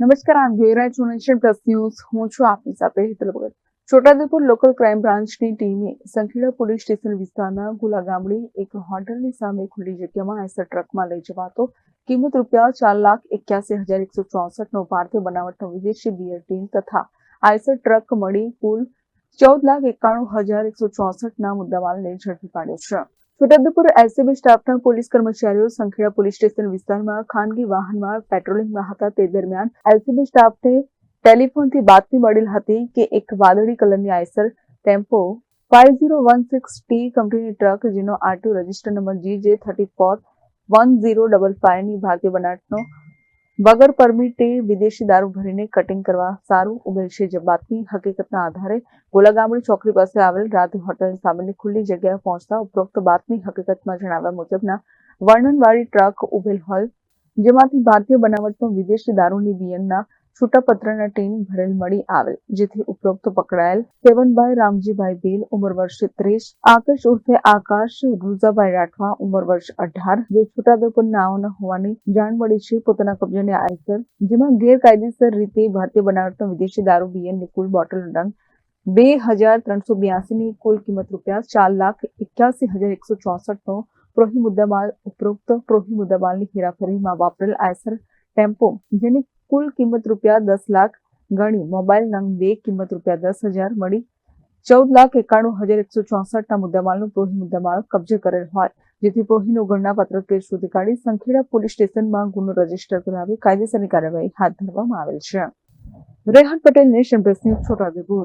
નમસ્કાર આપ જોઈ રહ્યા છો નેશન પ્લસ ન્યૂઝ હું છું આપની સાથે હેતલ ભગત. છોટાઉદેપુર લોકલ ક્રાઇમ બ્રાન્ચની ટીમે સંખેડા પોલીસ સ્ટેશન વિસ્તારના ગુલા ગામડી એક હોટલની સામે ખુલ્લી જગ્યામાં એસર ટ્રકમાં લઈ જવાતો કિંમત રૂપિયા ચાર લાખ એક્યાસી હજાર એકસો ચોસઠ નો ભારતીય બનાવટનો વિદેશી બિયર ટીમ તથા આઈસર ટ્રક મળી કુલ ચૌદ લાખ એકાણું હજાર એકસો ચોસઠ ના મુદ્દામાલને ઝડપી પાડ્યો છે. છોટાઉદેપુર એસસીબી સ્ટાફના પોલીસ કર્મચારીઓ સંખેડા પોલીસ સ્ટેશન વિસ્તારમાં ખાનગી વાહનમાં પેટ્રોલિંગમાં હતા તે દરમિયાન એલસીબી સ્ટાફને ટેલિફોનથી બાતમી મળેલ હતી કે એક વાદળી કલરની Eicher tempo five zero one six T કંપનીની ટ્રક જેનો RTO register number G thirty four one zero double ફાઇવની ભારતીય બનાવટનો વગર પરમિટે વિદેશી દારૂ ભરીને કટિંગ કરવા સારું ઉમેર જે બાતમી હકીકતના આધારે ગોલાગામડી ચોકડી પાસે આવેલ રાધે હોટલ સામેની ખુલ્લી જગ્યાએ પહોંચતા ઉપરોક્ત બાતમી હકીકતમાં જણાવ્યા મુજબના વર્ણનવાળી ટ્રક ઉભેલ હોય, જેમાંથી ભારતીય બનાવટનો વિદેશી દારૂની બિયરના છૂટાપત્રના ટીન ભરેલ મળી આવેલ, જેથી ઉપરોક્ત પકડાયેલ સેવનભાઈ રામજીભાઈ ભીલ ઉંમર વર્ષ ત્રીસ, આકાશ ઉર્ફે આકાશ, રૂઝાભાઈ રાઠવા ઉંમર વર્ષ અઢાર. જે છોટાઉદેપુર નાઓના હોવાની જાણ મળી છે પોતાના કબજાની આયસર જેમાં ગેરકાયદેસર રીતે ભારતીય બનાવટનો વિદેશી દારૂ બિયરની કુલ બોટલનો રંગ બે હજાર ત્રણસો બ્યાસીની કુલ કિંમત રૂપિયા ચાર લાખ એક્યાસી હજાર એકસો ચોસઠનો પ્રોહી મુદ્દામાલ ઉપરોક્ત પ્રોહી મુદ્દામાલની હેરાફેરીમાં વાપરેલ આયસર ટેમ્પો, જેની કુલ કિંમત રૂપિયા દસ લાખ ગણી. મોબાઈલ નંગ બે, કિંમત રૂપિયા દસ હજાર મળી. ચૌદ લાખ એકાણું હજાર એકસો ચોસઠના મુદ્દામાલનો પ્રોહી મુદ્દામાલ કબજે કરેલ હોય, જેથી પ્રોહીનો ગણનાપત્ર કેસ શોધી કાઢી સંખેડા પોલીસ સ્ટેશનમાં ગુનો રજિસ્ટર કરાવી કાયદેસરની કાર્યવાહી હાથ ધરવામાં આવેલ છે. Rehan Patel nation press news Chhota Udaipur.